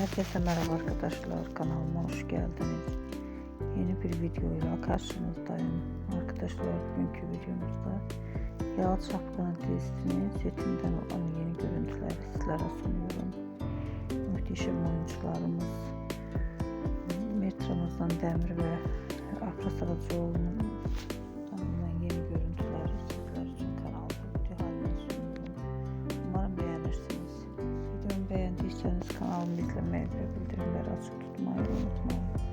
Herkese merhaba arkadaşlar kanalıma hoş geldiniz. Yeni bir videoyla karşınızdayım. Arkadaşlar bugünkü videomuzda Yağlı Şapkanın dizisinin setinden olan yeni görüntüleri sizlere sunuyorum. Muhteşem oyuncularımız Mert Ramazan Demir ve Afra kanalımı izlemeyi ve bildirimleri açık tutmayı unutmayın.